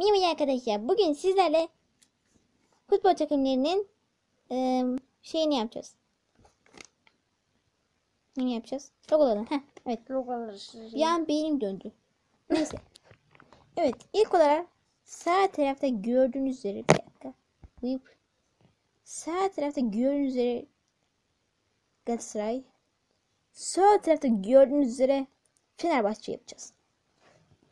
Merhaba arkadaşlar. Bugün sizlerle futbol takımlarının eee, şeyini yapacağız. Ne yapacağız? Logolarını. Heh, evet. Logoları Bir an beynim döndü. Neyse. Evet. ilk olarak sağ tarafta gördüğünüz üzere bir dakika. Uyup. Sağ tarafta gördüğünüz üzere Galatasaray. Sol tarafta gördüğünüz üzere Fenerbahçe yapacağız.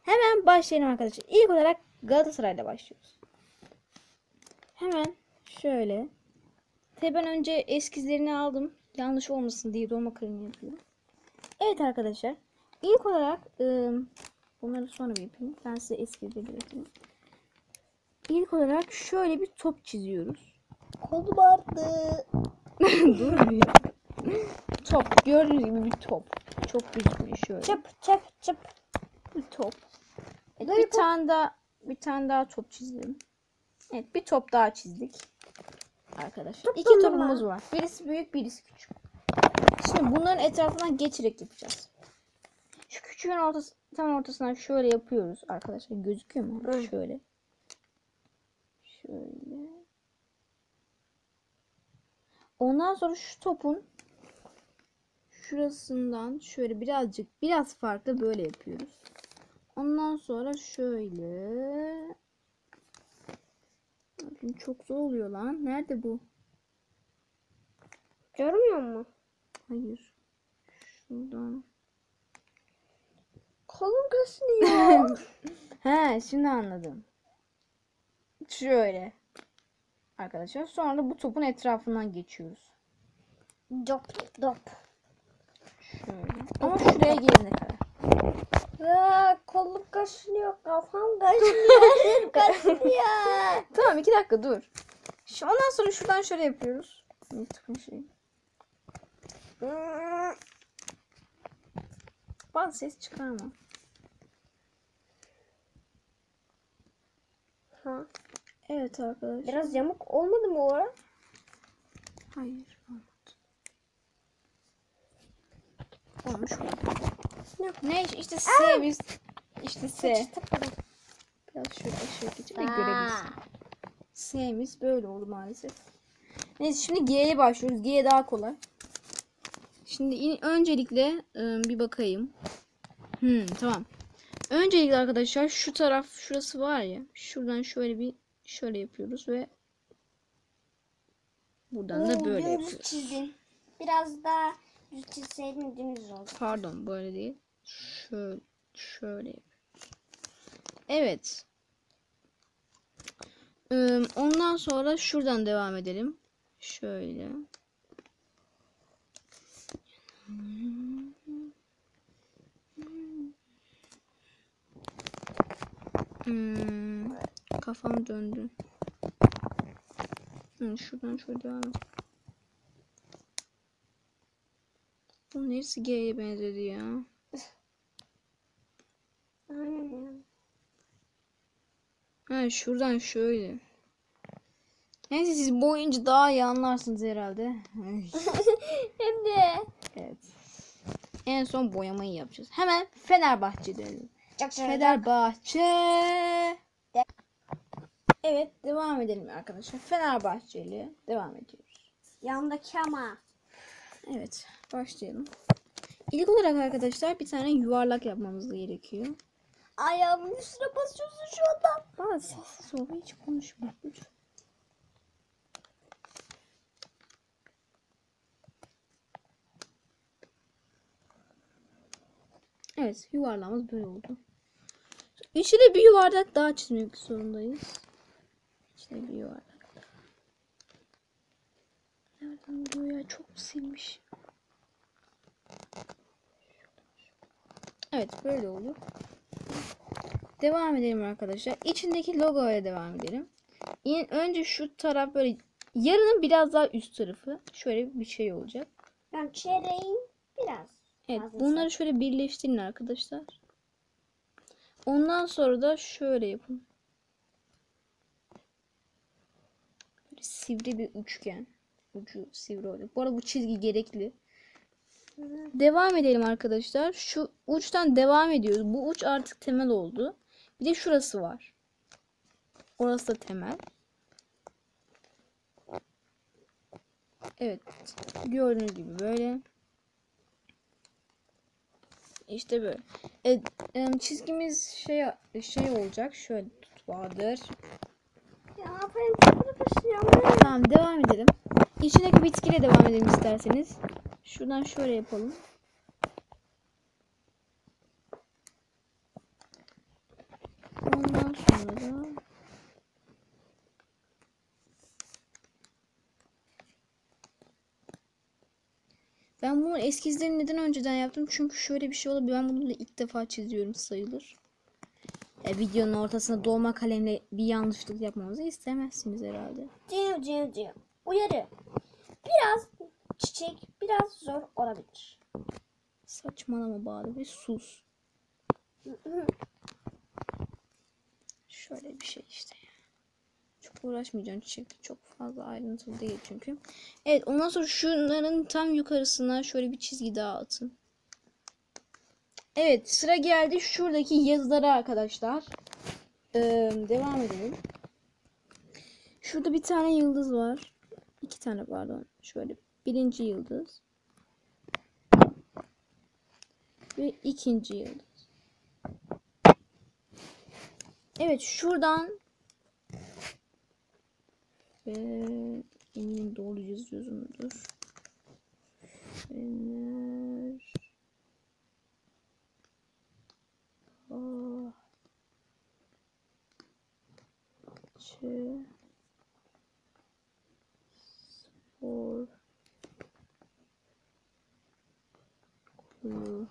Hemen başlayalım arkadaşlar. İlk olarak Galatasaray'la başlıyoruz. Hemen şöyle. Tabii ben önce eskizlerini aldım. Yanlış olmasın diye dolma kremi yapıyorum. Evet arkadaşlar. İlk olarak ıı, bunları sonra bir yapayım. Ben size eskizleri bırakayım. İlk olarak şöyle bir top çiziyoruz. Kolum ağrıdı. Dur bir. top. Gördüğünüz gibi bir top. Çok gözükmüyor şöyle. Çıp çıp çıp. Bir top. Evet, bir tane daha bir tane daha top çizelim. Evet bir top daha çizdik. Arkadaşlar. Top İki topumuz var. Birisi büyük birisi küçük. Şimdi bunların etrafından geçerek yapacağız. Şu küçüğün ortası, tam ortasından şöyle yapıyoruz arkadaşlar. Gözüküyor mu? Evet. Şöyle. Şöyle. Ondan sonra şu topun şurasından şöyle birazcık biraz farklı böyle yapıyoruz. Ondan sonra şöyle Bakın çok zor oluyor lan. Nerede bu? Görmüyor musun? Hayır. Şuradan. Kolum kasınıyor. He, şimdi anladım. Şöyle. Arkadaşlar sonra da bu topun etrafından geçiyoruz. dop dop. Şöyle. Ama şuraya gelene kadar. Aa, kolum kaşınıyor. Kafam kaşınıyor. Elim kaşınıyor. Tamam iki dakika dur. Şu, ondan sonra şuradan şöyle yapıyoruz. Tıkın şey. Bazı ses çıkarma. ha. Evet arkadaşlar. Biraz yamuk olmadı mı o? Hayır. olmadı. Olmuş oldu. Ne işte S biz işte S. Biraz şöyle aşağı geçip de görebilirsin. S'miz böyle oldu maalesef. Neyse şimdi G'ye başlıyoruz. G daha kolay. Şimdi in- öncelikle ıı, bir bakayım. Hmm, tamam. Öncelikle arkadaşlar şu taraf şurası var ya. Şuradan şöyle bir şöyle yapıyoruz ve buradan da böyle yapıyoruz. çizdin. Biraz daha düz çizseydin dümdüz oldu. Pardon böyle değil. Şöyle şöyle. Evet. Ondan sonra şuradan devam edelim. Şöyle. Hmm, kafam döndü. Hı, şuradan şöyle devam edelim. Bu neresi G'ye benzedi ya? Aynen ya. Ha şuradan şöyle. Neyse siz boyunca daha iyi anlarsınız herhalde. Hem de. evet. En son boyamayı yapacağız. Hemen Fenerbahçe diyelim. Çok Fenerbahçe. Evet devam edelim arkadaşlar. Fenerbahçeli devam ediyoruz. Yandaki ama. Evet başlayalım. İlk olarak arkadaşlar bir tane yuvarlak yapmamız gerekiyor. Ayağımın üstüne basıyorsun şu anda. Bana sessiz ol hiç konuşma. Evet yuvarlağımız böyle oldu. İçine bir yuvarlak daha çizmek zorundayız. İçine bir yuvarlak. Nereden buluyor ya çok silmiş. Evet böyle oldu. Devam edelim arkadaşlar. İçindeki logoya devam edelim. Yine önce şu taraf böyle yarının biraz daha üst tarafı. Şöyle bir şey olacak. Ben çeyreğin biraz. Evet fazlası. bunları şöyle birleştirin arkadaşlar. Ondan sonra da şöyle yapın. Böyle sivri bir üçgen. Ucu sivri olacak. Bu arada bu çizgi gerekli. Devam edelim arkadaşlar. Şu uçtan devam ediyoruz. Bu uç artık temel oldu. Bir de şurası var. Orası da temel. Evet. Gördüğünüz gibi böyle. İşte böyle. Evet, çizgimiz şey şey olacak. Şöyle tut. Ya ben başlıyorum. Tamam devam edelim. İçindeki bitkiyle devam edelim isterseniz. Şuradan şöyle yapalım. Ondan sonra Ben bunun eskizlerini neden önceden yaptım? Çünkü şöyle bir şey oldu. Ben bunu da ilk defa çiziyorum sayılır. E, videonun ortasına dolma kalemle bir yanlışlık yapmamızı istemezsiniz herhalde. Cim cim cim. Uyarı. Biraz çiçek biraz zor olabilir. Saçmalama bari bir sus. Şöyle bir şey işte. Çok uğraşmayacağım çiçekle. Çok fazla ayrıntılı değil çünkü. Evet ondan sonra şunların tam yukarısına şöyle bir çizgi daha atın. Evet sıra geldi şuradaki yazılara arkadaşlar. Ee, devam edelim. Şurada bir tane yıldız var. İki tane pardon. Şöyle birinci yıldız. Ve ikinci yıldız. Evet şuradan ve eminim doğru yazıyorumdur. Fener Ah. Bahçe Spor Kulübü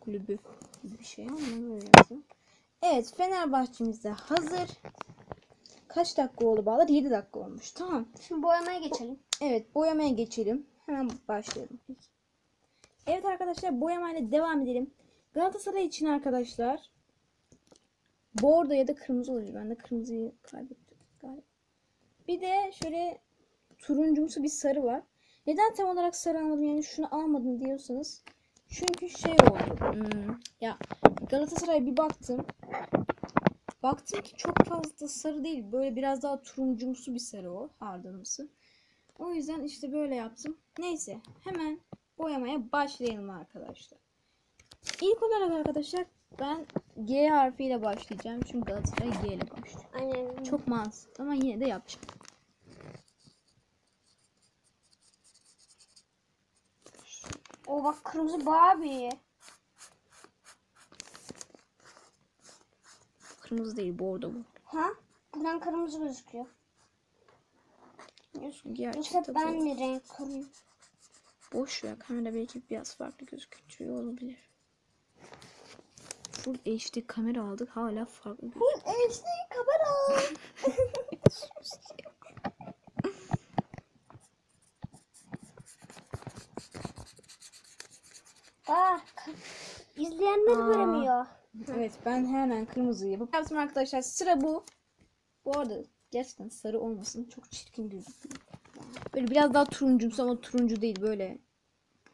kulübü bir şey yazdım. Evet Fenerbahçe'miz de hazır. Kaç dakika oldu bağlar? 7 dakika olmuş. Tamam. Şimdi boyamaya geçelim. Evet boyamaya geçelim. Hemen başlayalım. Evet arkadaşlar boyamayla devam edelim. Galatasaray için arkadaşlar bordo ya da kırmızı olacak. Ben de kırmızıyı kaybettim galiba. Bir de şöyle turuncumsu bir sarı var. Neden tam olarak sarı almadım yani şunu almadım diyorsanız. Çünkü şey oldu. hmm, ya Galatasaray'a bir baktım. Baktım ki çok fazla sarı değil. Böyle biraz daha turuncumsu bir sarı o. Hardalımsı. O yüzden işte böyle yaptım. Neyse hemen boyamaya başlayalım arkadaşlar. İlk olarak arkadaşlar ben G harfiyle başlayacağım. Çünkü Galatasaray G ile başlıyor. Aynen. Çok mantıklı ama yine de yapacağım. O bak kırmızı Barbie. Kırmızı değil bordo bu. Ha? Buradan kırmızı gözüküyor. Gerçi Yoksa ben mi renk koyayım? boş ver. Kamera belki biraz farklı gözüküyor olabilir. Full HD kamera aldık. Hala farklı gözüküyor. Bu HD kamera. Bak. İzleyenler Aa. göremiyor. Evet ben hemen kırmızı yapıp yaptım arkadaşlar. Sıra bu. Bu arada gerçekten sarı olmasın. Çok çirkin gözüküyor. Böyle biraz daha turuncumsu ama turuncu değil. Böyle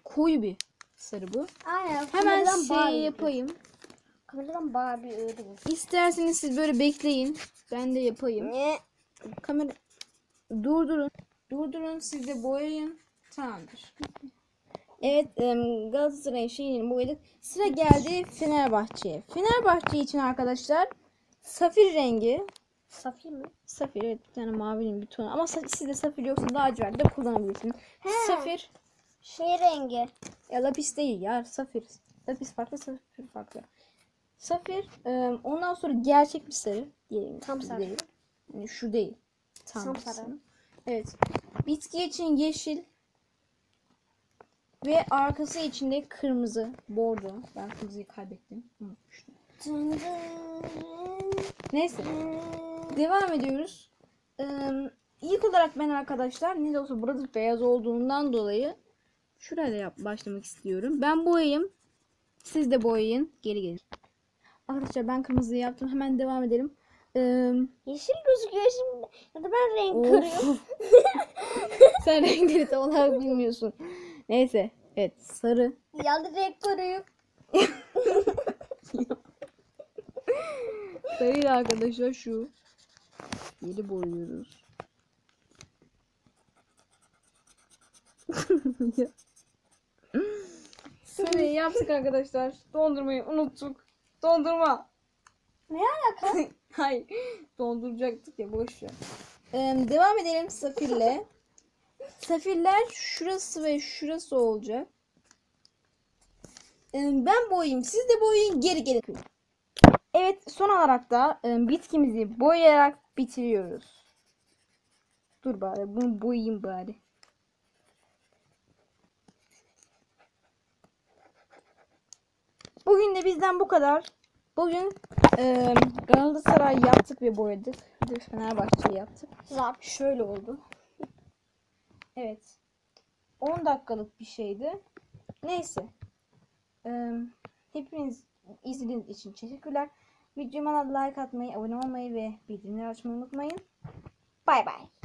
koyu bir sarı bu. Aynen. Hemen kameradan şey Barbie. yapayım. Kameradan Barbie öyle. İsterseniz siz böyle bekleyin. Ben de yapayım. Ne? Kamera durdurun. Durdurun siz de boyayın. Tamamdır. Evet em, Galatasaray şeyini boyadık. Sıra geldi Fenerbahçe'ye. Fenerbahçe için arkadaşlar safir rengi. Safir mi? Safir evet bir tane mavinin bir tonu. Ama sizde safir yoksa lacivert de kullanabilirsiniz. He. Safir Şey rengi. ya lapis değil ya safir. Lapis farklı safir farklı. Safir ondan sonra gerçek bir sarı diyelim. Tam sarı. Değil. Yani şu değil. Tam, Tam sarı. sarı. Evet. Bitki için yeşil ve arkası için de kırmızı, bordo. Ben kırmızıyı kaybettim. Unutmuştum. Neyse. Devam ediyoruz. Ee, ilk olarak ben arkadaşlar ne de olsa burada beyaz olduğundan dolayı şurayla yap başlamak istiyorum. Ben boyayayım. Siz de boyayın. Geri gelin. Arkadaşlar ben kırmızıyı yaptım. Hemen devam edelim. Ee, Yeşil gözüküyor şimdi. Ya da ben renk Of. kırıyorum. Sen renkleri tam olarak bilmiyorsun. Neyse. Evet sarı. Ya da renk kırıyorum. Böyle arkadaşlar şu. Yeri boyuyoruz. Şimdi yaptık arkadaşlar. Dondurmayı unuttuk. Dondurma. Ne alaka? Hayır. Donduracaktık ya boş ver. Ee, devam edelim safirle. Safirler şurası ve şurası olacak. Ee, ben boyayayım. Siz de boyayın. Geri geri. Evet son olarak da e, bitkimizi boyayarak bitiriyoruz. Dur bari bunu boyayayım bari. Bugün de bizden bu kadar. Bugün e, Galatasaray yaptık ve boyadık. Bir Fenerbahçe yaptık. Zap. Şöyle oldu. Evet. 10 dakikalık bir şeydi. Neyse. Ee, hepiniz izlediğiniz için teşekkürler. Videoma like atmayı, abone olmayı ve bildirimleri açmayı unutmayın. Bay bay.